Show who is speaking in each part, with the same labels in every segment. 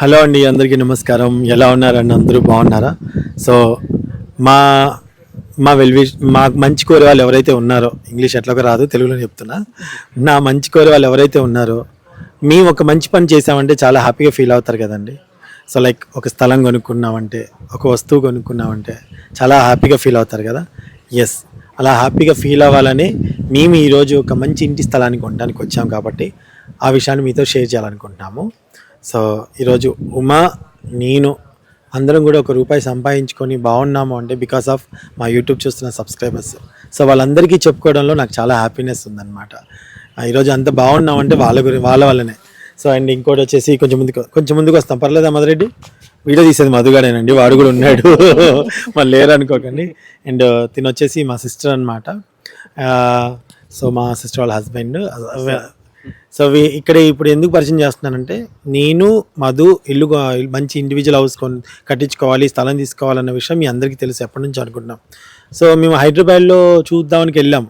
Speaker 1: Hello అండి అందరికీ నమస్కారం. ఎలా ఉన్నారండి? అందరూ బాగున్నారా? సో మా మా వెల్వి మా మంచి కోరే వాళ్ళు ఎవరైతే ఉన్నారో ఇంగ్లీష్ ఎట్లాగో రాదు తెలుగులో చెప్తున్నా. నా మంచి కోరే వాళ్ళు ఎవరైతే ఉన్నారో మేము ఒక మంచి పని చేసామంటే చాలా హ్యాపీగా ఫీల్ అవుతారు కదండి. సో లైక్ ఒక స్థలం కొనుక్కున్నామంటే ఒక వస్తువు కొనుక్కున్నామంటే చాలా హ్యాపీగా ఫీల్ అవుతారు కదా. ఎస్ అలా హ్యాపీగా ఫీల్ అవ్వాలని మేము ఈరోజు ఒక మంచి ఇంటి స్థలానికి ఉండడానికి వచ్చాం కాబట్టి ఆ విషయాన్ని మీతో షేర్ చేయాలనుకుంటున్నాము. సో ఈరోజు ఉమా నేను అందరం కూడా ఒక రూపాయి సంపాదించుకొని బాగున్నాము అంటే బికాస్ ఆఫ్ మా యూట్యూబ్ చూస్తున్న సబ్స్క్రైబర్స్ సో వాళ్ళందరికీ చెప్పుకోవడంలో నాకు చాలా హ్యాపీనెస్ ఉందన్నమాట. ఆ, ఈరోజు అంత బాగున్నాం అంటే వాళ్ళ గురి వాళ్ళ వల్లనే. సో అండ్ ఇంకోటి వచ్చేసి కొంచెం ముందుకు కొంచెం ముందుకు వస్తాం. పర్లేదా మధురెడ్డి? వీడియో తీసేది మధుగాడేనండి వాడు కూడా ఉన్నాడు. వాళ్ళు లేరు అనుకోకండి. అండ్ తినొచ్చేసి మా సిస్టర్ అనమాట సో మా సిస్టర్ వాళ్ళ హస్బెండ్ సో ఇక్కడ ఇప్పుడు ఎందుకు పరిచయం చేస్తున్నానంటే నేను మధు ఇల్లు మంచి ఇండివిజువల్ హౌస్ కొన్ కట్టించుకోవాలి స్థలం తీసుకోవాలన్న విషయం మీ అందరికీ తెలుసు ఎప్పటి నుంచి అనుకుంటున్నాం. సో మేము హైదరాబాద్లో చూద్దామనికి వెళ్ళాం.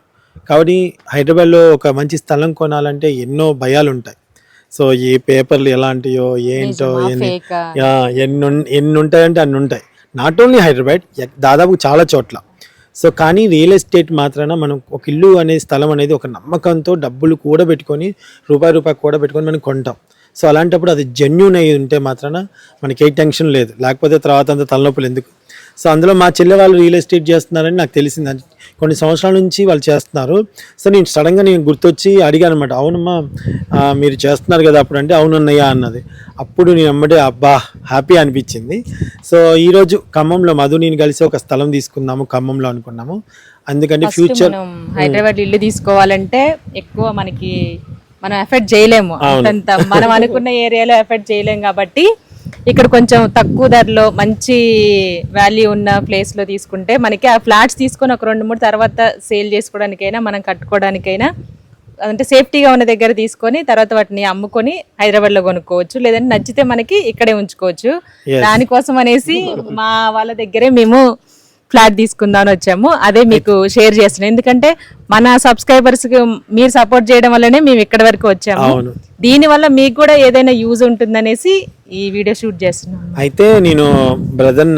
Speaker 1: కాబట్టి హైదరాబాద్లో ఒక మంచి స్థలం కొనాలంటే ఎన్నో భయాలు ఉంటాయి సో ఈ పేపర్లు ఎలాంటియో ఏంటో ఎన్ని ఎన్ని ఎన్ని ఉంటాయంటే అన్ని ఉంటాయి. నాట్ ఓన్లీ హైదరాబాద్ దాదాపు చాలా చోట్ల. సో కానీ రియల్ ఎస్టేట్ మాత్రాన మనం ఒక ఇల్లు అనే స్థలం అనేది ఒక నమ్మకంతో డబ్బులు కూడబెట్టుకొని రూపాయి రూపాయి కూడబెట్టుకొని మనం కొంటాం. సో అలాంటప్పుడు అది జెన్యున్ అయి ఉంటే మాత్రాన మనకి ఏ టెన్షన్ లేదు. లేకపోతే తర్వాత అంత తలనొప్పులు ఎందుకు? సో అందులో మా చెల్లె వాళ్ళు రియల్ ఎస్టేట్ చేస్తున్నారని నాకు తెలిసింది. కొన్ని సంవత్సరాల నుంచి వాళ్ళు చేస్తున్నారు. సో నేను సడన్గా నేను గుర్తొచ్చి అడిగాను అనమాట అవునమ్మా మీరు చేస్తున్నారు కదా అప్పుడు. అంటే అవునన్నయ్యా అన్నది. అప్పుడు నేను అమ్మటే అబ్బా హ్యాపీ అనిపించింది. సో ఈరోజు ఖమ్మంలో మధు నేను కలిసి ఒక స్థలం తీసుకుందాము ఖమ్మంలో అనుకున్నాము. అందుకంటే ఫ్యూచర్
Speaker 2: హైదరాబాద్ ఇల్లు తీసుకోవాలంటే ఎక్కువ మనకి మనం ఎఫెక్ట్ చేయలేము. అంతంత మనం అనుకున్న ఏరియాలో ఎఫెక్ట్ చేయలేము కాబట్టి ఇక్కడ కొంచెం తక్కువ ధరలో మంచి వాల్యూ ఉన్న ప్లేస్లో తీసుకుంటే మనకి ఆ ఫ్లాట్స్ తీసుకొని ఒక రెండు మూడు తర్వాత సేల్ చేసుకోవడానికైనా మనం కట్టుకోవడానికైనా అంటే సేఫ్టీగా ఉన్న దగ్గర తీసుకొని తర్వాత వాటిని అమ్ముకొని హైదరాబాద్లో కొనుక్కోవచ్చు. లేదంటే నచ్చితే మనకి ఇక్కడే ఉంచుకోవచ్చు. దానికోసం అనేసి మా వాళ్ళ దగ్గరే మేము ఫ్లాట్ తీసుకుందామని వచ్చాము. అదే మీకు షేర్ చేస్తున్నాం ఎందుకంటే మన సబ్స్క్రైబర్స్ మీరు సపోర్ట్ చేయడం వల్లనే మేము ఇక్కడ వరకు వచ్చాము.
Speaker 1: అవును.
Speaker 2: దీని వల్ల మీకు కూడా ఏదైనా యూజ్ ఉంటుందనేసి ఈ వీడియో షూట్ చేస్తున్నాం
Speaker 1: అయితే నేను బ్రదర్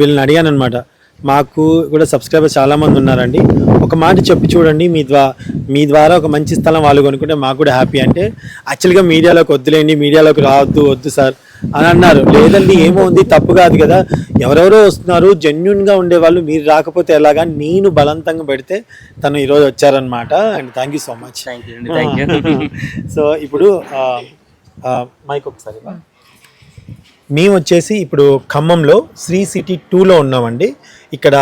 Speaker 1: వీళ్ళని అడిగాను అనమాట మాకు కూడా సబ్స్క్రైబర్స్ చాలా మంది ఉన్నారండి. ఒక మాట చెప్పి చూడండి. మీ ద్వారా మీ ద్వారా ఒక మంచి స్థలం వాళ్ళు కొనుక్కుంటే మాకు కూడా హ్యాపీ అంటే యాక్చువల్గా మీడియాలోకి వద్దులేండి. మీడియాలోకి రావద్దు వద్దు సార్. అని అన్నారు. లేదండి ఏమో ఉంది తప్పు కాదు కదా. ఎవరెవరో వస్తున్నారు జెన్యున్గా ఉండేవాళ్ళు మీరు రాకపోతే ఎలాగా? నేను బలవంతంగా పెడితే తను ఈరోజు వచ్చారనమాట and thank you so much so ఇప్పుడు మైక్ ఒకసారి. మేము వచ్చేసి ఇప్పుడు ఖమ్మంలో శ్రీ సిటీ టూలో ఉన్నామండి. ఇక్కడ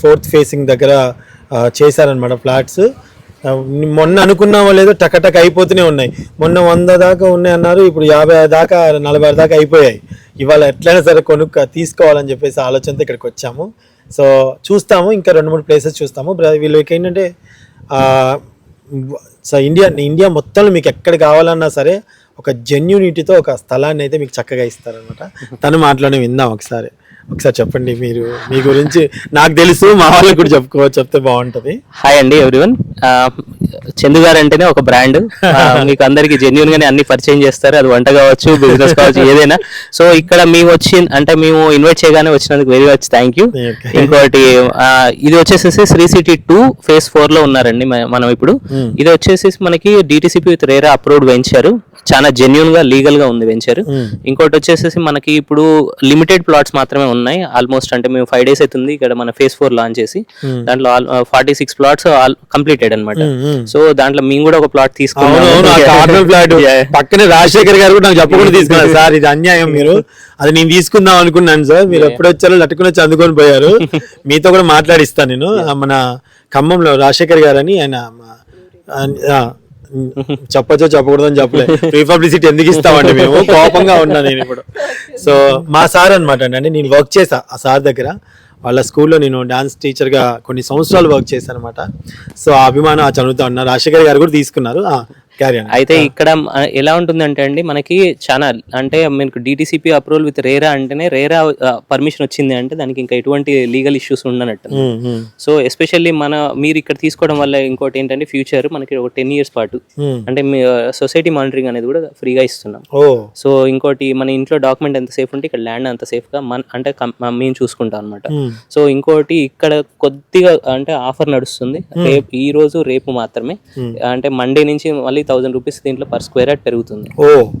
Speaker 1: ఫోర్త్ ఫేసింగ్ దగ్గర చేశారనమాట ఫ్లాట్స్ మొన్న అనుకున్నామో లేదో టకటక అయిపోతూనే ఉన్నాయి. మొన్న వంద దాకా ఉన్నాయి అన్నారు ఇప్పుడు యాభై దాకా నలభై దాకా అయిపోయాయి. ఇవాళ ఎట్లయినా సరే కొనుక్క తీసుకోవాలని చెప్పేసి ఆలోచనతో ఇక్కడికి వచ్చాము. సో చూస్తాము ఇంకా రెండు మూడు ప్లేసెస్ చూస్తాము. వీళ్ళకి ఏంటంటే సో ఇండియా ఇండియా మొత్తంలో మీకు ఎక్కడ కావాలన్నా సరే ఒక జెన్యూనిటీతో ఒక స్థలాన్ని అయితే మీకు చక్కగా ఇస్తారనమాట తను మాటలోనే విందాం ఒకసారి. ఒకసారి చెప్పండి మీరు మీ గురించి. నాకు తెలుసు మా వాళ్ళకి కూడా చెప్పుకోవచ్చు చెప్తే బాగుంటది.
Speaker 3: హాయ్ అండి ఎవ్రీవన్ చందు గారు అంటేనే ఒక బ్రాండ్ మీకు అందరికి జెన్యున్ గానే అన్ని పరిచయం చేస్తారు. అది వంట కావచ్చు బిజినెస్ కావచ్చు ఏదైనా. సో ఇక్కడ మేము వచ్చి అంటే మేము ఇన్వైట్ చేయగానే వచ్చినందుకు వెరీ మచ్ థ్యాంక్ యూ. ఇంకోటి ఇది వచ్చేసేసి శ్రీ సిటీ టూ ఫేస్ ఫోర్లో ఉన్నారండి మనం ఇప్పుడు.
Speaker 1: Hmm.
Speaker 3: ఇది వచ్చేసి మనకి DTCP with RERA approved venture చాలా జెన్యున్గా లీగల్గా ఉంది వెంచర్
Speaker 1: Hmm.
Speaker 3: ఇంకోటి వచ్చేసేసి మనకి ఇప్పుడు లిమిటెడ్ ప్లాట్స్ మాత్రమే ఉన్నాయి. ఆల్మోస్ట్ అంటే మేము ఫైవ్ డేస్ అవుతుంది ఇక్కడ మన ఫేస్ ఫోర్ లాంచ్ చేసి.
Speaker 1: Hmm.
Speaker 3: దాంట్లో ఫార్టీ సిక్స్ ప్లాట్స్ కంప్లీటెడ్ అనమాట
Speaker 1: Hmm, hmm.
Speaker 3: సో దాంట్లో మేము కూడా ఒక ప్లాట్
Speaker 1: పక్కనే రాజశేఖర్ గారు కూడా నాకు చెప్పకుండా తీసుకున్నారు. సార్ ఇది అన్యాయం మీరు. అది నేను తీసుకుందాం అనుకున్నాను సార్. మీరు ఎప్పుడు వచ్చారో లట్టుకుని వచ్చి అందుకొని పోయారు. మీతో కూడా మాట్లాడిస్తాను నేను. మన ఖమ్మంలో రాజశేఖర్ గారు అని ఆయన చెప్పచ్చో చెప్పకూడదు అని చెప్పలే. ఫ్రీ పబ్లిసిటీ ఎందుకు ఇస్తామండి మేము? కోపంగా ఉన్నా నేను ఇప్పుడు. సో మా సార్ అనమాట అండి. నేను వర్క్ చేసా ఆ సార్ దగ్గర. వాళ్ళ స్కూల్లో నేను డాన్స్ టీచర్గా కొన్ని సంవత్సరాలు వర్క్ చేశాను అనమాట సో ఆ అభిమానం ఆ చదువుతా ఉన్నారు రాజశేఖర్ గారు కూడా తీసుకున్నారు.
Speaker 3: అయితే ఇక్కడ ఆ, ఎలా ఉంటుందంటే అండి మనకి చాలా అంటే మీకు డిటిసిపి అప్రూవల్ విత్ రేరా అంటేనే రేరా పర్మిషన్ వచ్చింది అంటే దానికి ఇంకా ఎటువంటి లీగల్ ఇష్యూస్ ఉండనట్టు. సో ఎస్పెషల్లీ మన మీరు ఇక్కడ తీసుకోవడం వల్ల ఇంకోటి ఏంటంటే ఫ్యూచర్ మనకి ఒక టెన్ ఇయర్స్ పాటు
Speaker 1: ఉమ్.
Speaker 3: అంటే సొసైటీ మానిటరింగ్ అనేది కూడా ఫ్రీగా ఇస్తున్నాం. సో ఇంకోటి మన ఇంట్లో డాక్యుమెంట్ ఎంత సేఫ్ ఉంటే ఇక్కడ ల్యాండ్ అంత సేఫ్గా మన అంటే మేము చూసుకుంటాం అనమాట సో ఇంకోటి ఇక్కడ కొద్దిగా అంటే ఆఫర్ నడుస్తుంది. రేపు ఈ రోజు రేపు మాత్రమే. అంటే మండే నుంచి మళ్ళీ థౌసండ్ రూపీస్ దీంట్లో పర్ స్క్వేర్ యార్డ్ పెరుగుతుంది.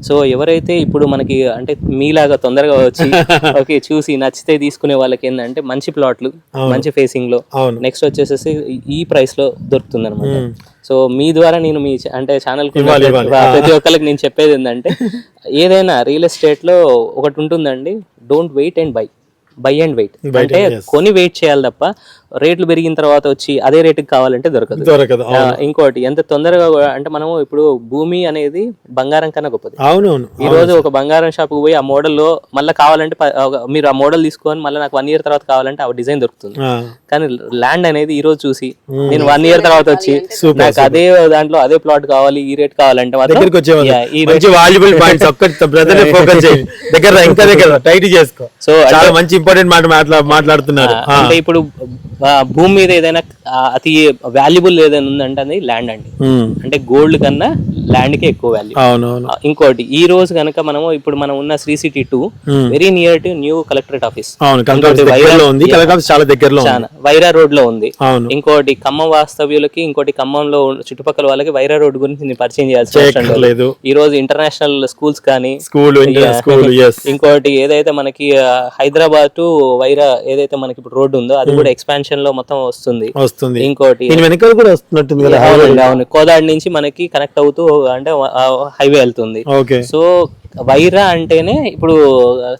Speaker 3: సో ఎవరైతే ఇప్పుడు మనకి అంటే మీలాగా తొందరగా వచ్చి ఓకే చూసి నచ్చితే తీసుకునే వాళ్ళకి ఏంటంటే మంచి ప్లాట్లు మంచి
Speaker 1: ఫేసింగ్లో
Speaker 3: నెక్స్ట్ వచ్చేసేసి ఈ ప్రైస్లో దొరుకుతుంది అనమాట సో మీ ద్వారా నేను మీ అంటే ఛానల్. ప్రతి ఒక్కరికి నేను చెప్పేది ఏంటంటే ఏదైనా రియల్ ఎస్టేట్లో ఒకటి ఉంటుందండి don't wait and buy buy and wait అంటే కొని వెయిట్ చేయాలి తప్ప రేట్లు పెరిగిన తర్వాత వచ్చి అదే రేటుకి కావాలంటే దొరకదు.
Speaker 1: దొరకదు
Speaker 3: ఇంకోటి ఎంత తొందరగా కూడా- అంటే మనము ఇప్పుడు భూమి అనేది బంగారం కన్నా గొప్పది.
Speaker 1: అవునవును
Speaker 3: ఈ రోజు ఒక బంగారం షాప్ పోయి ఆ మోడల్లో మళ్ళీ కావాలంటే మీరు ఆ మోడల్ తీసుకొని మళ్ళీ నాకు వన్ ఇయర్ తర్వాత కావాలంటే ఆ డిజైన్ దొరుకుతుంది. కానీ ల్యాండ్ అనేది ఈ రోజు చూసి నేను వన్ ఇయర్ తర్వాత వచ్చి నాకు అదే దాంట్లో అదే ప్లాట్ కావాలి ఈ రేట్ కావాలంటే మాత్రం
Speaker 1: దగ్గరికి వచ్చేవాళ్ళు.
Speaker 3: Yeah, ఈ
Speaker 1: మంచి వాల్యుబుల్ పాయింట్స్ ఒక్కటి బ్రదర్ ఫోకస్ చేయండి దగ్గర ఇంకా దగ్గర టైట్ చేసుకో.
Speaker 3: సో
Speaker 1: చాలా మంచి ఇంపార్టెంట్ మాట మాట్లా మాట్లాడుతున్నారు.
Speaker 3: అంటే ఇప్పుడు భూమి మీద ఏదైనా అతి వాల్యుబుల్ ఏదైనా ఉందంటే అది ల్యాండ్ అండి. అంటే గోల్డ్ కన్నా ల్యాండ్కి ఎక్కువ వాల్యూ
Speaker 1: అవునవును.
Speaker 3: ఇంకోటి ఈ రోజు కనుక మనము ఇప్పుడు మనం ఉన్న Sri City two very near to new collectorate office
Speaker 1: ఉంది చాలా దగ్గరలో
Speaker 3: వైరా రోడ్లో ఉంది ఇంకోటి ఖమ్మం వాస్తవ్యులకి ఇంకోటి ఖమ్మంలో చుట్టుపక్కల వాళ్ళకి వైరా రోడ్ గురించి నేను పరిచయం చేయాల్సిన అవసరం లేదు.
Speaker 1: లేదు
Speaker 3: ఈ రోజు ఇంటర్నేషనల్ స్కూల్స్ కానీ
Speaker 1: స్కూల్
Speaker 3: ఇంకోటి ఏదైతే మనకి హైదరాబాద్ టు వైరా ఏదైతే మనకి ఇప్పుడు రోడ్డు ఉందో అది కూడా ఎక్స్పాన్షన్లో మొత్తం వస్తుంది.
Speaker 1: వస్తుంది.
Speaker 3: ఇంకోటి
Speaker 1: వెనకాల కూడా వస్తున్నట్టుంది
Speaker 3: అవును. కోదాడ్ నుంచి మనకి కనెక్ట్ అవుతూ అంటే హైవే వెళ్తుంది.
Speaker 1: ఓకే
Speaker 3: సో వైరా అంటేనే ఇప్పుడు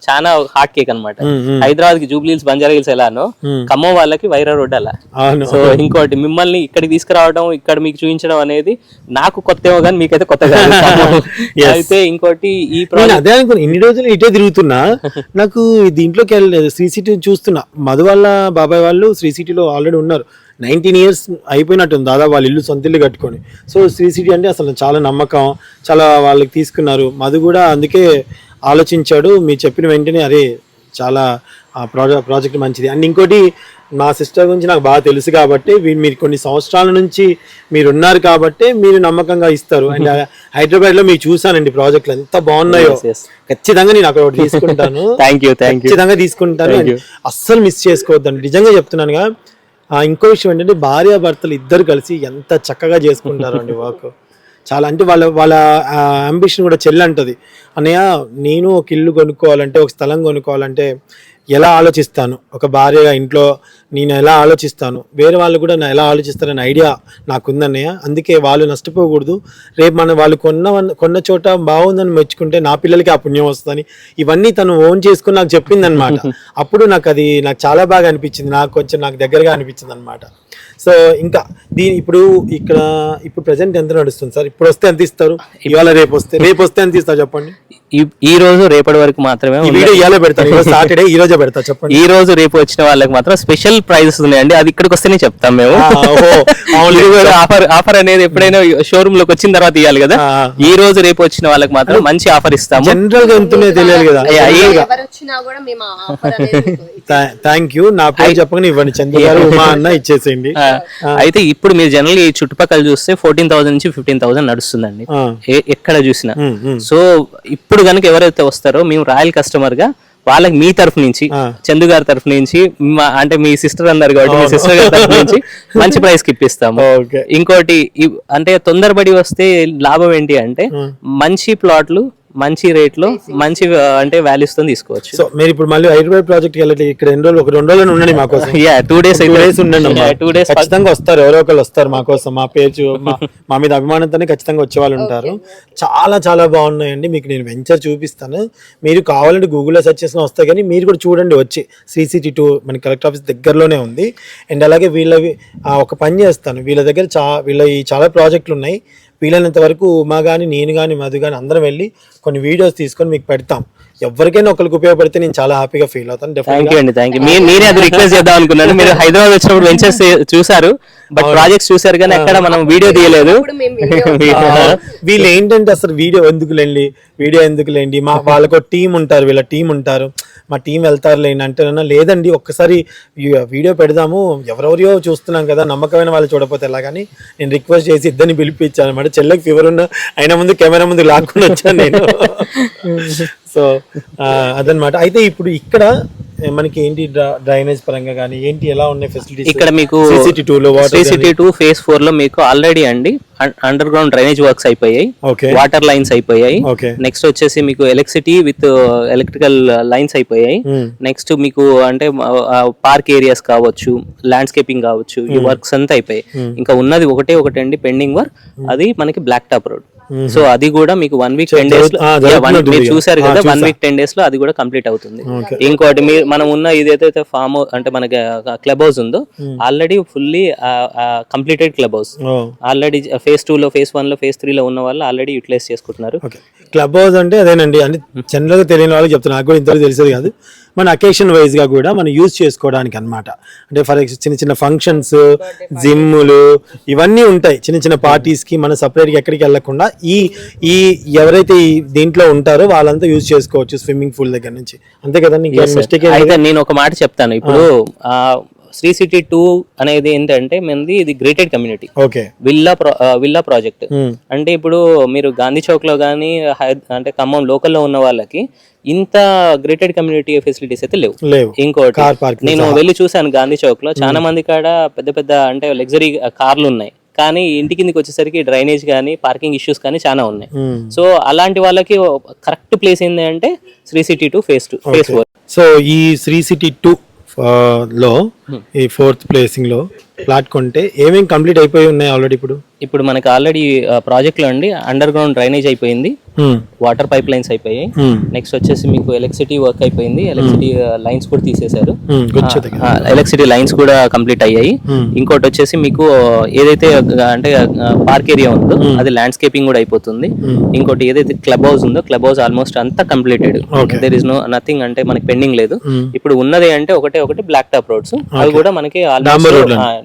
Speaker 3: చాలా హాట్ కేక్ అన్నమాట. హైదరాబాద్కి జూబ్లీస్ బంజారా హిల్స్ ఎలానో ఖమ్మం వాళ్ళకి వైరా రోడ్ అలా. సో ఇంకోటి మిమ్మల్ని ఇక్కడికి తీసుకురావడం ఇక్కడ మీకు చూపించడం అనేది నాకు కొత్తేమో కానీ మీకైతే కొత్త కాదు. అయితే ఇంకోటి ఈ
Speaker 1: అదే అనుకున్నా ఇన్ని రోజులు ఇటే తిరుగుతున్నా. నాకు దీంట్లోకి వెళ్ళలేదు. శ్రీ సిటీ చూస్తున్నా. మధు వాళ్ళ బాబాయ్ వాళ్ళు శ్రీ సిటీలో ఆల్రెడీ ఉన్నారు. నైన్టీన్ ఇయర్స్ అయిపోయినట్టుంది దాదాపు వాళ్ళ ఇల్లు సొంత ఇల్లు కట్టుకొని. సో శ్రీ సిటీ అంటే అసలు చాలా నమ్మకం. చాలా వాళ్ళకి తీసుకున్నారు. మధు కూడా అందుకే ఆలోచించాడు. మీరు చెప్పిన వెంటనే అరే చాలా ఆ ప్రాజెక్ట్ ప్రాజెక్ట్ మంచిది. అండ్ ఇంకోటి మా సిస్టర్ గురించి నాకు బాగా తెలుసు కాబట్టి మీరు కొన్ని సంవత్సరాల నుంచి మీరు ఉన్నారు కాబట్టి మీరు నమ్మకంగా ఇస్తారు. అండ్ హైదరాబాద్లో మీరు చూసానండి ప్రాజెక్టులు ఎంత బాగున్నాయో. ఖచ్చితంగా నేను అక్కడ ఒకటి తీసుకుంటాను. ఖచ్చితంగా తీసుకుంటాను. అస్సలు మిస్ చేసుకోవద్దండి. నిజంగా చెప్తున్నానుగా ఆ, ఇంకో విషయం ఏంటంటే భార్య భర్తలు ఇద్దరు కలిసి ఎంత చక్కగా చేసుకుంటారు అండి వర్క్ చాలా అంటే వాళ్ళ వాళ్ళ అంబిషన్ కూడా చెల్లి అంటది అన్నయ్య నేను ఒక ఇల్లు కొనుక్కోవాలంటే ఒక స్థలం కొనుక్కోవాలంటే ఎలా ఆలోచిస్తాను? ఒక భార్యగా ఇంట్లో నేను ఎలా ఆలోచిస్తాను? వేరే వాళ్ళు కూడా నా ఎలా ఆలోచిస్తారనే ఐడియా నాకుందన్నయ్య. అందుకే వాళ్ళు నష్టపోకూడదు. రేపు మన వాళ్ళు కొన్న కొన్న చోట బాగుందని మెచ్చుకుంటే నా పిల్లలకి ఆ పుణ్యం వస్తుందని ఇవన్నీ తను ఓన్ చేసుకుని నాకు చెప్పింది అనమాట అప్పుడు నాకు అది నాకు చాలా బాగా అనిపించింది. నాకు కొంచెం నాకు దగ్గరగా అనిపించింది అనమాట సో ఇంకా దీని ఇప్పుడు ఇక్కడ ఇప్పుడు ప్రజెంట్ ఎంత నడుస్తుంది సార్? ఇప్పుడు వస్తే ఎంత ఇస్తారు? ఇవాళ రేపు వస్తే రేపు వస్తే ఎంత ఇస్తారు చెప్పండి?
Speaker 3: ఈ- రోజు రేపటి వరకు మాత్రమే.
Speaker 1: వీడియో ఇవాళ పెడతాను ఈరోజు సాటర్డే ఈ రోజే పెడతా చెప్పండి.
Speaker 3: ఈ రోజు రేపు వచ్చిన వాళ్ళకి మాత్రం స్పెషల్ ప్రైజెస్ ఉన్నాయండి. అది ఇక్కడికి వస్తేనే చెప్తాం మేము. ఆఫర్ ఆఫర్ అనేది ఎప్పుడైనా షోరూమ్లోకి వచ్చిన తర్వాత ఇవ్వాలి కదా. ఈ రోజు రేపు వచ్చిన వాళ్ళకి మాత్రం మంచి ఆఫర్ ఇస్తాము.
Speaker 1: జనరల్గా ఎంత ఉన్నాయో తెలియాలి కదా.
Speaker 4: ఎవరు వచ్చినా కూడా మేము ఆ ఆఫర్ అనేది మీకు
Speaker 1: థ్యాంక్ యూ నా పేరు చెప్పగానే ఇవ్వండి. చంద్ర గారు ఉమా అన్న ఇచ్చేసేయండి.
Speaker 3: అయితే ఇప్పుడు మీరు జనరల్ ఈ చుట్టుపక్కల చూస్తే ఫోర్టీన్ థౌసండ్ నుంచి ఫిఫ్టీన్ థౌసండ్ నడుస్తుందండి. ఎక్కడ చూసినా. సో ఇప్పుడు కనుక ఎవరైతే వస్తారో మేము రాయల్ కస్టమర్గా వాళ్ళకి మీ తరఫు నుంచి. చందు గారి తరఫు నుంచి అంటే మీ సిస్టర్ అన్నారు కాబట్టి మీ సిస్టర్ గారి తరఫు నుంచి మంచి ప్రైస్కి ఇప్పిస్తాము. ఇంకోటి అంటే తొందరపడి వస్తే లాభం ఏంటి అంటే మంచి ప్లాట్లు మంచి రేట్లో మంచి అంటే వాల్యూస్తో తీసుకోవచ్చు.
Speaker 1: సో మీరు ఇప్పుడు మళ్ళీ హైదరాబాద్ ప్రాజెక్ట్ వెళ్ళట్లేదు ఇక్కడ రెండు రోజులు ఒక రెండు రోజులు ఉండండి మాకోసం
Speaker 3: yeah two days
Speaker 1: two days ఉండండి.
Speaker 3: టూ డేస్
Speaker 1: ఖచ్చితంగా వస్తారు ఎవరో ఒకళ్ళు వస్తారు మా కోసం మా పేజ్ మా- మీద అభిమానంతోనే ఖచ్చితంగా వచ్చే వాళ్ళు ఉంటారు. చాలా చాలా బాగున్నాయండి. మీకు నేను వెంచర్ చూపిస్తాను. మీరు కావాలంటే గూగుల్లో సెర్చ్ చేసిన వస్తాయి కానీ మీరు కూడా చూడండి వచ్చి. సిసిటీ టూ మన కలెక్టర్ ఆఫీస్ దగ్గరలోనే ఉంది. అండ్ అలాగే వీళ్ళవి ఆ, ఒక పని చేస్తాను. వీళ్ళ దగ్గర చా వీళ్ళ ఈ చాలా ప్రాజెక్టులు ఉన్నాయి. వీలైనంత వరకు ఉమా కానీ నేను కానీ మధు కానీ అందరం వెళ్ళి కొన్ని వీడియోస్ తీసుకొని మీకు పెడతాం. ఎవరికైనా ఒకరికి ఉపయోగపడితే నేను చాలా హ్యాపీగా ఫీల్ అవుతాను
Speaker 3: థ్యాంక్ యూ అండి థ్యాంక్ యూ నేనే అది రిక్వెస్ట్ చేద్దాం అనుకున్నాను. మీరు హైదరాబాద్ వచ్చినప్పుడు వెంచర్స్ చూసారు బట్ ప్రాజెక్ట్స్ చూసారు కానీ అక్కడ మనం వీడియో తీయలేదు.
Speaker 4: ఇప్పుడు మేము video
Speaker 1: వీళ్ళు ఏంటంటే అసలు వీడియో ఎందుకులేండి వీడియో ఎందుకులేండి? మా వాళ్ళకు టీం ఉంటారు వీళ్ళ టీం ఉంటారు. మా టీం వెళ్తారులేండి అంటే లేదండి ఒక్కసారి వీడియో పెడదాము ఎవరెవరియో చూస్తున్నాం కదా నమ్మకమైన వాళ్ళు చూడకపోతే ఎలాగని నేను రిక్వెస్ట్ చేసి ఇద్దరిని పిలిపించాను అనమాట చెల్లెకి ఫీవర్ ఉన్న అయినా ముందు కెమెరా ముందు లాక్కుని వచ్చాను నేను. సో అదనమాట. అయితే ఇప్పుడు ఇక్కడ మనకి ఏంటి డ్రైనేజ్ పరంగా కానీ ఏంటి ఎలా ఉన్నాయి ఫెసిలిటీస్
Speaker 3: ఇక్కడ మీకు
Speaker 1: సిసిటీ టూ లో
Speaker 3: సిసిటీ టూ ఫేజ్ ఫోర్లో మీకు ఆల్రెడీ అండి అండర్ గ్రౌండ్ డ్రైనేజ్ వర్క్స్ అయిపోయాయి వాటర్ లైన్స్ అయిపోయాయి. నెక్స్ట్ వచ్చేసి మీకు ఎలక్ట్రిసిటీ విత్ ఎలక్ట్రికల్ లైన్స్ అయిపోయాయి. నెక్స్ట్ మీకు అంటే పార్క్ ఏరియాస్ కావచ్చు ల్యాండ్స్కేపింగ్ కావచ్చు ఈ వర్క్స్ అంతా అయిపోయాయి. ఇంకా ఉన్నది ఒకటే ఒకటి అండి పెండింగ్ వర్క్ అది మనకి బ్లాక్ టాప్ రోడ్ సో అది కూడా మీకు వన్ వీక్ టెన్ డేస్ మీరు. చూసారు కదా వన్. వీక్ టెన్ డేస్లో అది కూడా కంప్లీట్ అవుతుంది. ఇంకోటి మీరు మనం ఉన్న ఇదైతే ఫామ్ అంటే మనకి క్లబ్ హౌస్ ఉందో already fully completed club house already phase two లో ఫేజ్ వన్లో ఫేజ్ త్రీ లో ఉన్న వాళ్ళు ఆల్రెడీ యూటిలైజ్ చేసుకుంటున్నారు.
Speaker 1: క్లబ్ హౌస్ అంటే అదేనండి అంటే జనరల్గా తెలియని వాళ్ళకి చెప్తున్నా నాకు కూడా ఇంతవరకు తెలిసేది కాదు. మన అకేషన్ వైజ్గా కూడా మనం యూజ్ చేసుకోవడానికి అన్నమాట. అంటే ఫర్ చిన్న చిన్న ఫంక్షన్స్ జిమ్ములు ఇవన్నీ ఉంటాయి. చిన్న చిన్న పార్టీస్కి మనం సపరేట్గా ఎక్కడికి వెళ్ళకుండా ఈ ఈ ఎవరైతే ఈ దీంట్లో ఉంటారో వాళ్ళంతా యూజ్ చేసుకోవచ్చు స్విమ్మింగ్ పూల్ దగ్గర నుంచి. అంతే కదండి మిస్టేక్
Speaker 3: అయితే నేను ఒక మాట చెప్తాను. ఇప్పుడు ఆ శ్రీ సిటీ టూ అనేది ఏంటంటే మనది ఇది gated community.
Speaker 1: Okay.
Speaker 3: Villa villa project. అంటే ఇప్పుడు మీరు గాంధీ చౌక్లో కానీ అంటే ఖమ్మం లోకల్లో ఉన్న వాళ్ళకి ఇంత గ్రేటెడ్ కమ్యూనిటీ ఫెసిలిటీస్ అయితే లేవు.
Speaker 1: లేవు.
Speaker 3: ఇంకోటి నేను వెళ్ళి చూసాను గాంధీ చౌక్లో చాలా మంది కాడ పెద్ద పెద్ద అంటే లగ్జరీ కార్లు ఉన్నాయి. కానీ ఇంటి కిందకి వచ్చేసరికి డ్రైనేజ్ కానీ పార్కింగ్ ఇష్యూస్ కానీ చాలా ఉన్నాయి. సో అలాంటి వాళ్ళకి కరెక్ట్ ప్లేస్ ఏంటి అంటే Sri City to phase two phase four.
Speaker 1: So ఈ శ్రీ సిటీ టూ లో ఈ ఫోర్త్ ప్లేసింగ్లో ప్లాట్ కొంటే ఏమేమి కంప్లీట్ అయిపోయి ఉన్నాయి ఆల్రెడీ ఇప్పుడు?
Speaker 3: ఇప్పుడు మనకి ఆల్రెడీ ప్రాజెక్ట్లో అండి అండర్ గ్రౌండ్ డ్రైనేజ్ అయిపోయింది. వాటర్ పైప్ లైన్స్ అయిపోయాయి. నెక్స్ట్ వచ్చేసి మీకు ఎలక్ట్రిసిటీ వర్క్ అయిపోయింది. ఎలక్ట్రిసిటీ లైన్స్ కూడా తీసేశారు. ఎలక్ట్రిసిటీ లైన్స్ కూడా కంప్లీట్ అయ్యాయి. ఇంకోటి వచ్చేసి మీకు ఏదైతే అంటే పార్క్ ఏరియా ఉందో అది ల్యాండ్స్కేపింగ్ కూడా అయిపోతుంది. ఇంకోటి ఏదైతే క్లబ్ హౌస్ ఉందో క్లబ్ హౌస్ ఆల్మోస్ట్ అంతా completed. There is no nothing అంటే మనకి పెండింగ్ లేదు. ఇప్పుడు ఉన్నది అంటే ఒకటే ఒకటి బ్లాక్ టాప్ రోడ్స్ అవి కూడా మనకి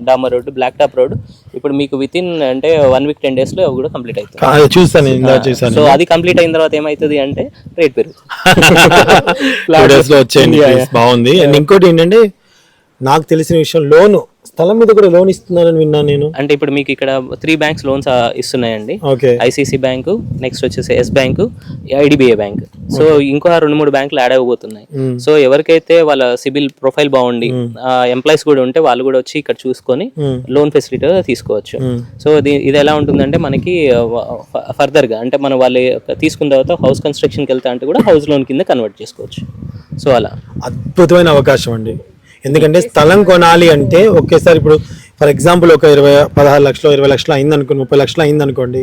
Speaker 3: damar road black top road ఇప్పుడు మీకు విత్ ఇన్ అంటే వన్ వీక్ టెన్ డేస్లో అవి కూడా కంప్లీట్ అవుతుంది
Speaker 1: చూసాను
Speaker 3: సో అది కంప్లీట్ అయిన తర్వాత ఏమైతుంది అంటే రేట్ పెరుగుతుంది.
Speaker 1: బాగుంది. అండ్ ఇంకోటి ఏంటంటే నాకు తెలిసిన విషయం లోన్. స్థలం మీద కూడా లోన్ ఇస్తున్నారని విన్నాను నేను.
Speaker 3: అంటే ఇప్పుడు మీకు ఇక్కడ త్రీ బ్యాంక్స్ లోన్స్ ఇస్తున్నాయండి.
Speaker 1: ఓకే.
Speaker 3: ఐసిసి బ్యాంకు నెక్స్ట్ వచ్చేసి Yes bank IDBI bank so ఇంకో రెండు మూడు బ్యాంకులు యాడ్ అయిపోతున్నాయి సో ఎవరికైతే వాళ్ళ సిబిల్ ప్రొఫైల్ బాగుండి ఎంప్లాయీస్ కూడా ఉంటే వాళ్ళు కూడా వచ్చి ఇక్కడ చూసుకొని లోన్ ఫెసిలిటీ తీసుకోవచ్చు. సో ఇది ఇది ఎలా ఉంటుందంటే మనకి ఫర్దర్గా అంటే మనం వాళ్ళు తీసుకున్న తర్వాత హౌస్ కన్స్ట్రక్షన్కి వెళ్తా అంటే కూడా హౌస్ లోన్ కింద కన్వర్ట్ చేసుకోవచ్చు. సో అలా.
Speaker 1: అద్భుతమైన అవకాశం అండి. ఎందుకంటే స్థలం కొనాలి అంటే ఒకేసారి ఇప్పుడు ఫర్ ఎగ్జాంపుల్ ఒక ఇరవై పదహారు లక్షలు ఇరవై లక్షలు అయింది అనుకోండి ముప్పై లక్షలు అయింది అనుకోండి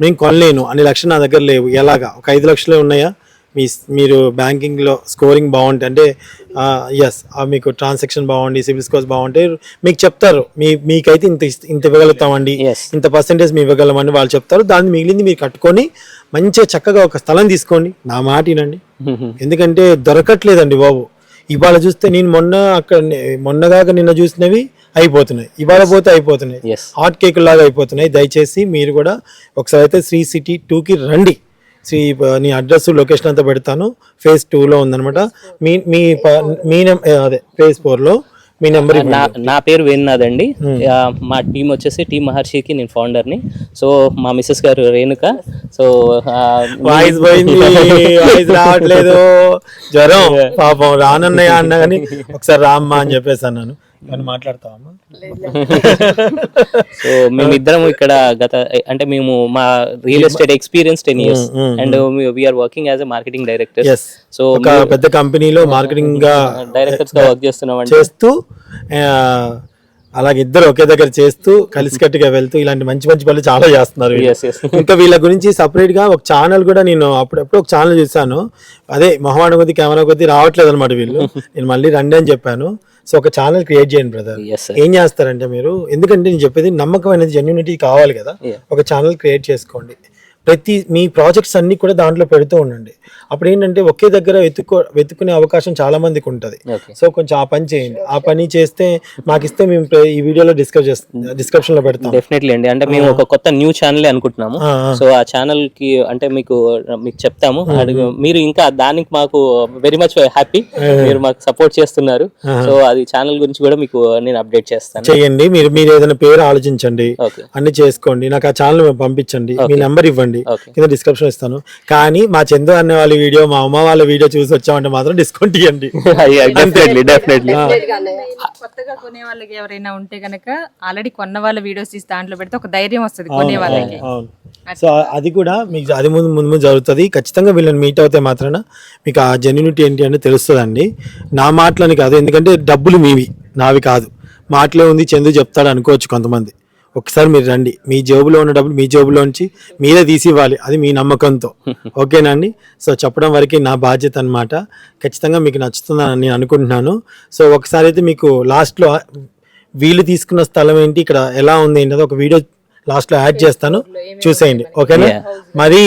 Speaker 1: నేను కొనలేను అన్ని లక్షలు నా దగ్గర లేవు. ఎలాగా? ఒక ఐదు లక్షలే ఉన్నాయా? మీ మీరు బ్యాంకింగ్లో స్కోరింగ్ బాగుంటే అంటే ఎస్ మీకు ట్రాన్సాక్షన్ బాగుండి సివిల్ స్కోర్స్ బాగుంటే మీకు చెప్తారు. మీ మీకైతే ఇంత ఇంత ఇవ్వగలుగుతామండి. ఇంత పర్సెంటేజ్ మేము ఇవ్వగలమని వాళ్ళు చెప్తారు. దాన్ని మిగిలింది మీరు కట్టుకొని మంచిగా చక్కగా ఒక స్థలం తీసుకోండి. నా మాట వినండి. ఎందుకంటే దొరకట్లేదండి బాబు. ఇవాళ చూస్తే నేను మొన్న అక్కడ మొన్నగాక నిన్న చూసినవి అయిపోతున్నాయి. ఇవాళ పోతే అయిపోతున్నాయి. హాట్ కేక్ లాగా అయిపోతున్నాయి. దయచేసి మీరు కూడా ఒకసారి అయితే శ్రీ సిటీ టూకి రండి. శ్రీ నీ అడ్రస్ లొకేషన్ అంతా పెడతాను. ఫేజ్ టూలో ఉందన్నమాట. మీ మీ మీ అదే ఫేజ్ ఫోర్లో మీ నెంబర్
Speaker 3: నా పేరు వేణునాథ్ అండి ఆ, మా టీం వచ్చేసి టీం మహర్షికి నేను ఫౌండర్ని. సో మా మిస్సెస్ గారు రేణుక. సో
Speaker 1: వాయిస్ పోయింది. వాయిస్ రావట్లేదు. జ్వరం. పాపం రానన్నయ్య అన్న కానీ ఒకసారి రామ్మా అని చెప్పేసి అన్నాను. కానీ మాట్లాడతావమ్మా?
Speaker 3: సో మేమిద్దరం ఇక్కడ గత అంటే మేము మా real estate experience ten years and we are working as a marketing director so
Speaker 1: ఒక పెద్ద కంపెనీలో
Speaker 3: మార్కెటింగ్గా డైరెక్టర్స్గా వర్క్ చేస్తున్నాం
Speaker 1: చేస్తూ అలాగే ఇద్దరు ఒకే దగ్గర చేస్తూ కలిసికట్టుగా వెళ్తూ ఇలాంటి మంచి మంచి పనులు చాలా చేస్తున్నారు. ఇంకా వీళ్ళ గురించి సపరేట్గా ఒక ఛానల్ కూడా నేను అప్పుడప్పుడు ఒక ఛానల్ చూసాను అదే మొహమాట కొద్ది కెమెరా కొద్ది రావట్లేదు అనమాట వీళ్ళు. నేను మళ్ళీ రండి అని చెప్పాను. సో ఒక ఛానల్ క్రియేట్ చేయండి బ్రదర్ ఏం చేస్తారంటే మీరు? ఎందుకంటే నేను చెప్పేది నమ్మకం అనేది జెన్యునిటీ కావాలి కదా. ఒక ఛానల్ క్రియేట్ చేసుకోండి. ప్రతి మీ ప్రాజెక్ట్స్ అన్ని కూడా దాంట్లో పెడుతూ ఉండండి. అప్పుడు ఏంటంటే ఒకే దగ్గర వెతుక్కో వెతుక్కునే అవకాశం చాలా మందికి ఉంటుంది. సో కొంచెం ఆ పని చేయండి. ఆ పని చేస్తే మాకు ఇస్తే మేము ఈ వీడియోలో డిస్కస్ చేస్తాం డిస్క్రిప్షన్లో పెడతాం.
Speaker 3: డెఫినెట్లీ అండి. అంటే మేము ఒక కొత్త న్యూ ఛానల్ అనుకుంటున్నాము. సో ఆ ఛానల్కి అంటే మీకు మీకు చెప్తాము. మీరు ఇంకా దానికి మాకు వెరీ మచ్ హ్యాపీ. మీరు మాకు సపోర్ట్ చేస్తున్నారు. సో అది ఛానల్ గురించి కూడా మీకు నేను అప్డేట్ చేస్తాను.
Speaker 1: చేయండి. మీరు మీరు ఏదైనా పేరు ఆలోచించండి. అన్ని చేసుకోండి. నాకు ఆ ఛానల్ పంపించండి. మీ నెంబర్ ఇవ్వండి.
Speaker 3: ఓకే.
Speaker 1: కింద డిస్క్రిప్షన్ ఇస్తాను. కానీ మా చందు అనే వాళ్ళ వీడియో మా అమ్మ వాళ్ళ వీడియో చూసి వచ్చామంటే మాత్రం డిస్కౌంట్ ఇవ్వండి.
Speaker 2: కొత్తగా కొనే వాళ్ళకి ఎవరైనా ఉంటే గనక ఆల్రెడీ కొన్న వాళ్ళ వీడియోస్ తీసి దాంట్లో పెడితే ఒక ధైర్యం వస్తుంది కొనే వాళ్ళకి.
Speaker 1: అవును సో అది కూడా మీకు అది ముందు ముందు ముందు జరుగుతుంది. ఖచ్చితంగా వీళ్ళని మీట్ అవుతే మాత్రాన మీకు ఆ జెన్యునిటీ ఏంటి అంటే తెలుస్తుందండి. నా మాటలని కాదు ఎందుకంటే డబ్బులు మీవి నావి కాదు. మాటలే ఉంది చందు చెప్తాడు అనుకోవచ్చు కొంతమంది. ఒకసారి మీరు రండి. మీ జేబులో ఉన్న డబ్బులు మీ జేబులోంచి మీరే తీసి ఇవ్వాలి అది మీ నమ్మకంతో. ఓకేనా అండి? సో చెప్పడం వరకే నా బాధ్యత అన్నమాట. ఖచ్చితంగా మీకు నచ్చుతుందని నేను అనుకుంటున్నాను. సో ఒకసారి అయితే మీకు లాస్ట్లో వీళ్ళు తీసుకున్న స్థలం ఏంటి ఇక్కడ ఎలా ఉంది ఏంటి ఒక వీడియో లాస్ట్లో యాడ్ చేస్తాను. చూసేయండి. ఓకేనా? మరి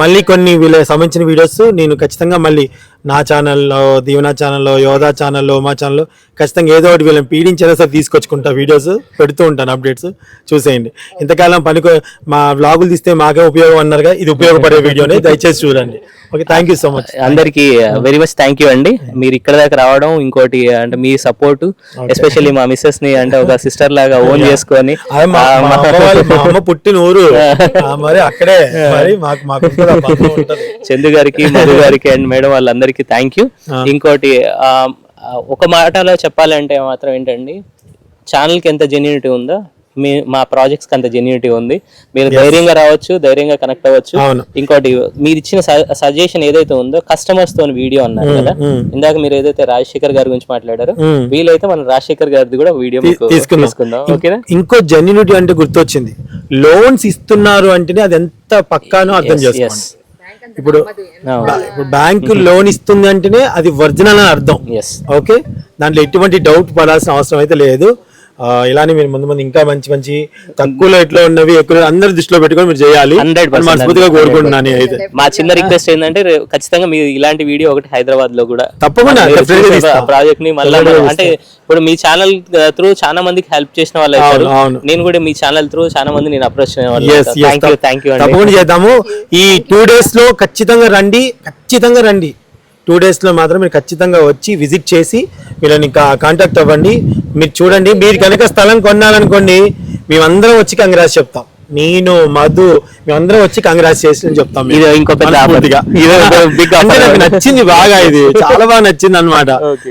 Speaker 1: మళ్ళీ కొన్ని వీళ్ళకి సంబంధించిన వీడియోస్ నేను ఖచ్చితంగా మళ్ళీ నా ఛానల్లో దీవెనా ఛానల్లో యోధా ఛానల్లో మా ఛానల్లో ఖచ్చితంగా ఏదో ఒకటి వీళ్ళని పీడించేదో సార్ తీసుకొచ్చుకుంటా వీడియోస్ పెడుతూ ఉంటాను అప్డేట్స్ చూసేయండి. ఇంతకాలం పనికో మా వ్లాగులు తీస్తే మాకే ఉపయోగం అన్నారుగా ఇది ఉపయోగపడే వీడియోని దయచేసి చూడండి. Okay thank you so much
Speaker 3: అందరికి వెరీ మచ్ థ్యాంక్ యూ అండి. మీరు ఇక్కడ దాకా రావడం ఇంకోటి అంటే మీ సపోర్ట్ ఎస్పెషల్లీ మా మిస్సెస్ని అంటే ఒక సిస్టర్ లాగా ఓన్ చేసుకొని
Speaker 1: మా అమ్మ పుట్టిన ఊరు. మరి అక్కడే మరి మాకు.
Speaker 3: చందు గారికి మధు గారికి అండ్ మేడం వాళ్ళందరికీ థ్యాంక్ యూ ఇంకోటి ఒక మాటలో చెప్పాలంటే మాత్రం ఏంటండి ఛానల్కి ఎంత జెన్యూనిటీ ఉందో మీ మా ప్రాజెక్ట్స్కి అంత జెన్యూనిటీ ఉంది. మీరు ధైర్యంగా రావచ్చు ధైర్యంగా కనెక్ట్ అవ్వచ్చు. ఇంకోటి మీరు ఇచ్చిన సజెషన్ ఏదైతే ఉందో కస్టమర్స్తో వీడియో అన్నారు కదా. ఇందాక మీరు ఏదైతే రాజశేఖర్ గారి గురించి మాట్లాడారో. వీలైతే మనం రాజశేఖర్ గారిది కూడా వీడియో
Speaker 1: తీసుకుందాం.
Speaker 3: ఓకేనా?
Speaker 1: ఇంకో జెన్యునిటీ అంటే గుర్తొచ్చింది. లోన్స్ ఇస్తున్నారు అంటేనే అది ఎంత పక్కానో అర్థం చేసుకోండి. ఇప్పుడు ఇప్పుడు బ్యాంకు లోన్ ఇస్తుంది అంటేనే అది ఒరిజినల్ అని అర్థం.
Speaker 3: ఎస్
Speaker 1: ఓకే దాంట్లో ఎటువంటి డౌట్ పడాల్సిన అవసరం అయితే లేదు. ఇలానే మీరు ముందు ముందు ఇంకా మంచి మంచి తక్కువలో ఎట్లా ఉన్నవి ఎక్కువ అందరి దృష్టిలో పెట్టుకొని మీరు చేయాలి.
Speaker 3: 100%
Speaker 1: అని మనస్ఫూర్తిగా కోరుకుంటున్నాను నేనైతే
Speaker 3: మా చిన్న రిక్వెస్ట్ ఏంటంటే ఖచ్చితంగా మీరు ఇలాంటి వీడియో ఒకటి హైదరాబాద్లో కూడా
Speaker 1: తప్పకుండా.
Speaker 3: ప్రాజెక్ట్ని మళ్ళీ అంటే ఇప్పుడు మీ ఛానల్ త్రూ చాలా మందికి హెల్ప్ చేసిన వాళ్ళు. నేను కూడా మీ ఛానల్ త్రూ చాలా మంది నేను అప్రోచ్
Speaker 1: తప్పకుండా చేద్దాము. ఈ టూ డేస్లో ఖచ్చితంగా రండి ఖచ్చితంగా రండి. టూ డేస్లో మాత్రం మీరు ఖచ్చితంగా వచ్చి విజిట్ చేసి వీళ్ళని కాంటాక్ట్ అవ్వండి. మీరు చూడండి మీరు కనుక స్థలం కొన్నారనుకోండి మేమందరం వచ్చి కంగ్రాస్ చెప్తాం. నేను మధు మేమందరం వచ్చి కంగ్రాస్ చేసి చెప్తాం.
Speaker 3: ఇది ఇంకో.
Speaker 1: నాకు నచ్చింది బాగా ఇది. చాలా బాగా నచ్చింది అనమాట.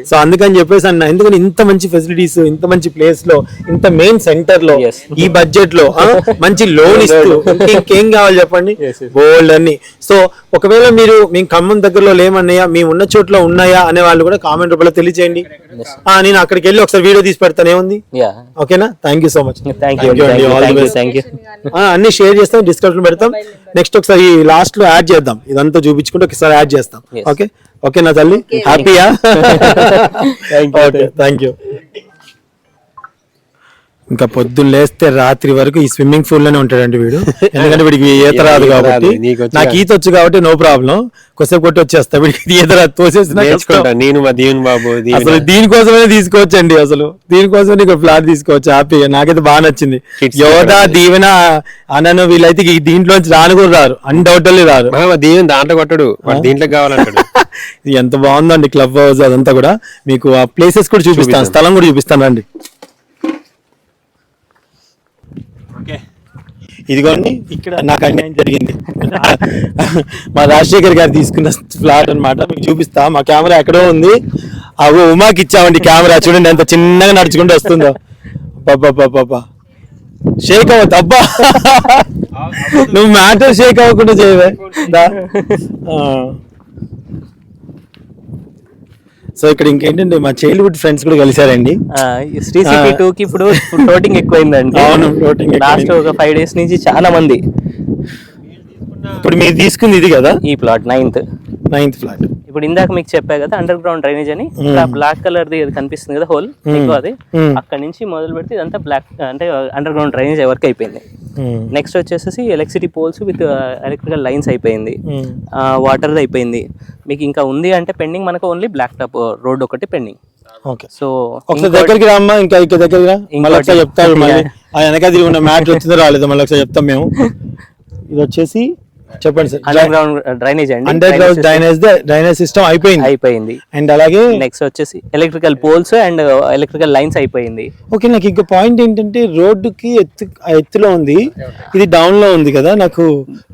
Speaker 1: సో అందుకని చెప్పేసి అన్న ఎందుకంటే ఇంత మంచి ఫెసిలిటీస్ ఇంత మంచి ప్లేస్లో ఇంత మెయిన్
Speaker 3: సెంటర్లో.
Speaker 1: ఈ బడ్జెట్లో మంచి లోన్ ఇస్తూ ఇంకా ఇంకేం కావాలి చెప్పండి? గోల్డ్ అన్ని. సో ఒకవేళ మీరు మేము ఖమ్మం దగ్గరలో లేమన్నాయా మేము ఉన్న చోట్ల ఉన్నాయా అనే వాళ్ళు కూడా కామెంట్ రూపంలో తెలియజేయండి ఆ, నేను అక్కడికి వెళ్ళి ఒకసారి వీడియో తీసి పెడతాను. ఏముంది?
Speaker 3: యా
Speaker 1: ఓకేనా? థ్యాంక్ యూ సో మచ్ అన్ని షేర్ చేస్తాం డిస్క్రిప్షన్ పెడతాం. నెక్స్ట్ ఒకసారి లాస్ట్లో యాడ్ చేద్దాం. ఇదంతా చూపించుకుంటే ఒకసారి యాడ్ చేస్తాం. ఓకే ఓకే నా తల్లి? హ్యాపీయా థ్యాంక్ యూ ఇంకా పొద్దున్న లేస్తే రాత్రి వరకు ఈ స్విమ్మింగ్ పూల్లోనే ఉంటాడండి వీడు. ఎందుకంటే వీడికి ఈత రాదు కాబట్టి. నాకు ఈత వచ్చు కాబట్టి నో ప్రాబ్లం కొద్దిసేపు కొట్టి వచ్చేస్తా. వీడికి ఈత రాదు తోసేసిన
Speaker 5: నేర్చుకుంటా నేను మా దీవెన్ బాబు.
Speaker 1: అసలు దీనికోసమే తీసుకోవచ్చండి అసలు. దీనికోసమే నీకు ఫ్లాట్ తీసుకోవచ్చు హ్యాపీగా నాకైతే బాగా నచ్చింది. యోధా దీవెన అనను వీళ్ళైతే దీంట్లోంచి రాను కూడా రారు. అన్డౌటెడ్లీ రారు.
Speaker 5: దీవెన్ దాంట్లో కొట్టడు. దీంట్లో కావాలంటాడు.
Speaker 1: ఎంత బాగుందండి క్లబ్ హౌస్ అదంతా కూడా. మీకు ఆ ప్లేసెస్ కూడా చూపిస్తాను. స్థలం కూడా చూపిస్తాను రండి. ఇదిగోండి ఇక్కడ నాకు అన్యాయం జరిగింది. మా రాజశేఖర్ గారు తీసుకున్న ఫ్లాట్ అన్నమాట మీకు చూపిస్తా. మా కెమెరా ఎక్కడో ఉంది. అగో ఉమాకి ఇచ్చామండి కెమెరా. చూడండి ఎంత చిన్నగా నడుచుకుంటూ వస్తుందో. పాపా షేక్ అవ్వద్దు. అబ్బా. నువ్వు మ్యాటర్ షేక్ అవ్వకుండా చేయవే. సో ఇక్కడ ఇంకేంటంటే మా చైల్డ్హుడ్ ఫ్రెండ్స్ కూడా కలిసారండి
Speaker 3: శ్రీ సిటీ టూ కి ఇప్పుడు ఫ్లోటింగ్ ఎక్కువైందండి.
Speaker 1: అవును, floating
Speaker 3: లాస్ట్. ఒక ఫైవ్ డేస్ నుంచి చాలా మంది.
Speaker 1: ఇప్పుడు మీరు తీసుకుంది ఇది కదా?
Speaker 3: ఈ ప్లాట్ నైన్త్
Speaker 1: నైన్త్ ఫ్లాట్
Speaker 3: ఇప్పుడు ఇందాక మీకు చెప్పా కదా అండర్ గ్రౌండ్ డ్రైనేజ్ అని బ్లాక్ కలర్ ది కనిపిస్తుంది కదా హోల్ ఎక్కువ అది. అక్కడ నుంచి మొదలు పెడితే ఇదంతా బ్లాక్ అంటే అండర్ గ్రౌండ్ డ్రైనేజ్ ఎవరికి అయిపోయింది. నెక్స్ట్ వచ్చేసి electricity poles with electrical lines అయిపోయింది.
Speaker 1: ఉమ్.
Speaker 3: వాటర్ అయిపోయింది. మీకు ఇంకా ఉంది అంటే పెండింగ్ మనకు ఓన్లీ బ్లాక్ టాప్ రోడ్ ఒకటి పెండింగ్
Speaker 1: ఓకే
Speaker 3: సో
Speaker 1: ఒకసారి దగ్గరికి రామ్మా ఇంకా మళ్ళీ ఒకసారి చెప్తారు మళ్ళీ. వెనక తిరిగి ఉన్న మ్యాట్ వచ్చిందో రాలేదో మళ్ళీ ఒకసారి చెప్తాం మేము. ఇది వచ్చేసి చెప్పండి సార్.
Speaker 3: అండర్ గ్రౌండ్ డ్రైనేజ్ అండి.
Speaker 1: Underground drainage drainage system అయిపోయింది.
Speaker 3: అయిపోయింది.
Speaker 1: అండ్ అలాగే
Speaker 3: నెక్స్ట్ వచ్చేసి electrical poles and electrical lines అయిపోయింది.
Speaker 1: ఓకే నాకు ఇంకో పాయింట్ ఏంటంటే రోడ్డుకి ఎత్తు ఆ ఎత్తులో ఉంది. ఇది డౌన్లో ఉంది కదా నాకు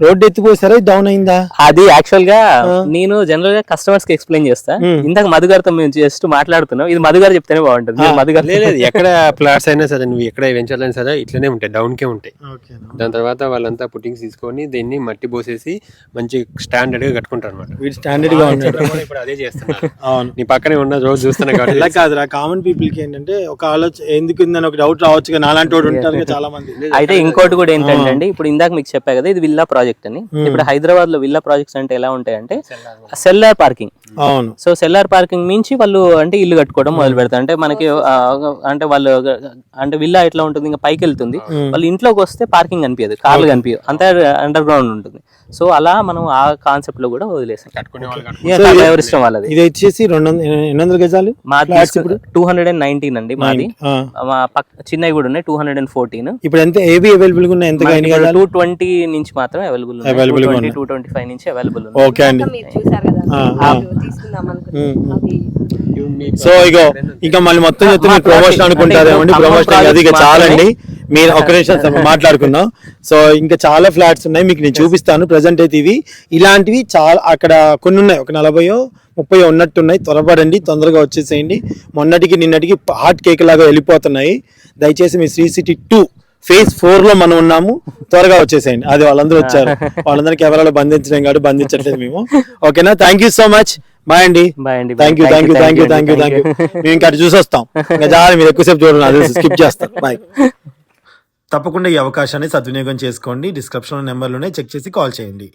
Speaker 1: రోడ్డు ఎత్తిపోసారా డౌన్ అయిందా?
Speaker 3: అది యాక్చువల్గా నేను జనరల్గా కస్టమర్స్కి ఎక్స్ప్లెయిన్ చేస్తా. ఇందాక మధు గారితో మేము జస్ట్ మాట్లాడుతున్నాం. ఇది మధు గారు చెప్తేనే బాగుంటుంది. మధు గారు
Speaker 5: లేదు ఎక్కడ ప్లాట్స్ అయినా సరే నువ్వు ఎక్కడ వెంచర్లు అయినా సరే ఇట్లనే ఉంటాయి డౌన్ కే ఉంటాయి దాని తర్వాత వాళ్ళంతా పుట్టింగ్స్ తీసుకొని దీన్ని మట్టి పోసేసి మంచి స్టాండర్డ్గా కట్టుకుంటారు అనమాట
Speaker 1: వీడు స్టాండర్డ్గా ఉన్నాడు.
Speaker 5: ఇప్పుడు అదే చేస్తున్నారు.
Speaker 1: అవును.
Speaker 5: నీ పక్కనే ఉన్న రోజు చూస్తున్నా
Speaker 1: ఇలా
Speaker 5: కాబట్టి
Speaker 1: కాదురా కామన్ పీపుల్కి ఏంటంటే ఒక ఆలోచన ఎందుకు ఉందని ఒక డౌట్ రావచ్చు కదా నాలాంటి వాడు ఉంటారు కదా చాలా మంది
Speaker 3: అయితే ఇంకోటి కూడా ఏంటంటే అండి ఇప్పుడు ఇందాక మీకు చెప్పా కదా ఇది విల్లా ప్రాజెక్ట్ అని. ఇప్పుడు హైదరాబాద్లో విల్లా ప్రాజెక్ట్స్ అంటే ఎలా ఉంటాయంటే సెల్లార్ పార్కింగ్
Speaker 1: అవును.
Speaker 3: సో సెల్లార్ పార్కింగ్ మించి వాళ్ళు అంటే ఇల్లు కట్టుకోవడం మొదలు పెడతారు. అంటే మనకి అంటే వాళ్ళు అంటే విల్లా ఎట్లా ఉంటుంది ఇంకా పైకి వెళ్తుంది. వాళ్ళు ఇంట్లోకి వస్తే పార్కింగ్ కనిపించదు కార్లు కనిపించదు అంతా అండర్ గ్రౌండ్ ఉంటుంది. సో అలా మనం ఆ కాన్సెప్ట్లో కూడా వదిలేసాం. ఎవరి ఇష్టం వాళ్ళది.
Speaker 1: ఇది వచ్చేసి రెండు వందల గజాలు?
Speaker 3: మాది టూ హండ్రెడ్ అండ్ నైన్టీన్ అండి మాది.
Speaker 1: ఆ.
Speaker 3: మా పక్క చిన్నవి కూడా ఉన్నాయి టూ హండ్రెడ్ అండ్ ఫోర్టీన్
Speaker 1: ఇప్పుడు ఎంత ఏవి అవైలబుల్గా ఉన్నాయి ఎంత
Speaker 3: టూ ట్వంటీ నుంచి మాత్రమే అవైలబుల్
Speaker 1: ఉన్నాయి.
Speaker 3: టూ ట్వంటీ ఫైవ్ నుంచి అవైలబుల్
Speaker 1: ఓకే అండి.
Speaker 4: తీసుకుందాం అనుకుంటున్నాం.
Speaker 1: సో ఇగో ఇంకా మళ్ళీ మొత్తం చెప్తే మీరు ప్రమోషన్ అనుకుంటారేమండి ప్రమోషన్ అది ఇక చాలండి. మీరు ఒక నిమిషం మాట్లాడుకుందాం. సో ఇంకా చాలా ఫ్లాట్స్ ఉన్నాయి మీకు నేను చూపిస్తాను. ప్రజెంట్ అయితే ఇవి. ఇలాంటివి చాలా అక్కడ కొన్ని ఉన్నాయి. ఒక నలభయో ముప్పై ఉన్నట్టున్నాయి. త్వరపడండి తొందరగా వచ్చేసేయండి. మొన్నటికి నిన్నటికి హాట్ కేక్ లాగా వెళ్ళిపోతున్నాయి. దయచేసి మీ శ్రీ సిటీ టూ ఫేజ్ ఫోర్లో మనం ఉన్నాము. త్వరగా వచ్చేసేయండి. అది వాళ్ళందరూ వచ్చారు. వాళ్ళందరికీ కెమెరాలో బంధించడం కాదు బంధించట్లేదు మేము. ఓకేనా? Thank you so much bye అండి.
Speaker 3: బాయ్ అండి.
Speaker 1: Thank you thank you thank you thank you thank you మేము ఇంకా చూసి వస్తాం ఇంకా చాలా మీరు ఎక్కువసేపు చూడండి. అది స్కిప్ చేస్తాం బాయ్ తప్పకుండా ఈ అవకాశాన్ని సద్వినియోగం చేసుకోండి. డిస్క్రిప్షన్ నెంబర్లోనే చెక్ చేసి కాల్ చేయండి.